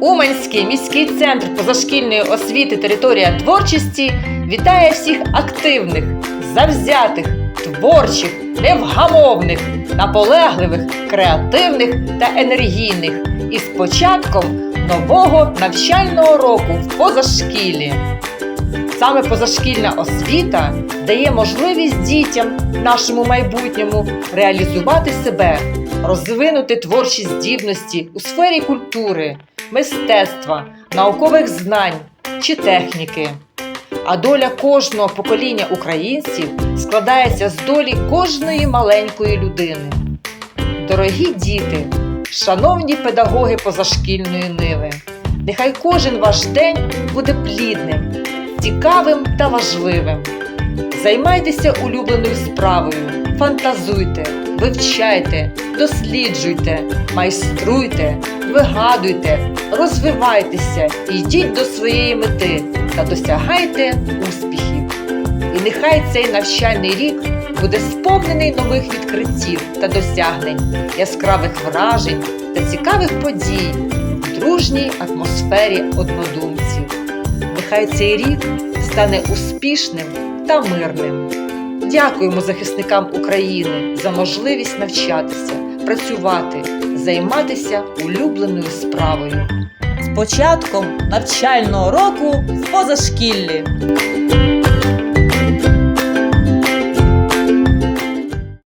Уманський міський центр позашкільної освіти територія творчості вітає всіх активних, завзятих, творчих, невгамовних, наполегливих, креативних та енергійних із початком нового навчального року в позашкіллі. Саме позашкільна освіта дає можливість дітям, нашому майбутньому, реалізувати себе, розвинути творчі здібності у сфері культури, мистецтва, наукових знань чи техніки. А доля кожного покоління українців складається з долі кожної маленької людини. Дорогі діти, шановні педагоги позашкільної ниви, нехай кожен ваш день буде плідним, цікавим та важливим. Займайтеся улюбленою справою, фантазуйте, вивчайте, досліджуйте, майструйте, вигадуйте, розвивайтеся, йдіть до своєї мети та досягайте успіхів. І нехай цей навчальний рік буде сповнений нових відкриттів та досягнень, яскравих вражень та цікавих подій в дружній атмосфері однодумців. Нехай цей рік стане успішним та мирним. Дякуємо захисникам України за можливість навчатися, працювати, займатися улюбленою справою. З початком навчального року в позашкіллі!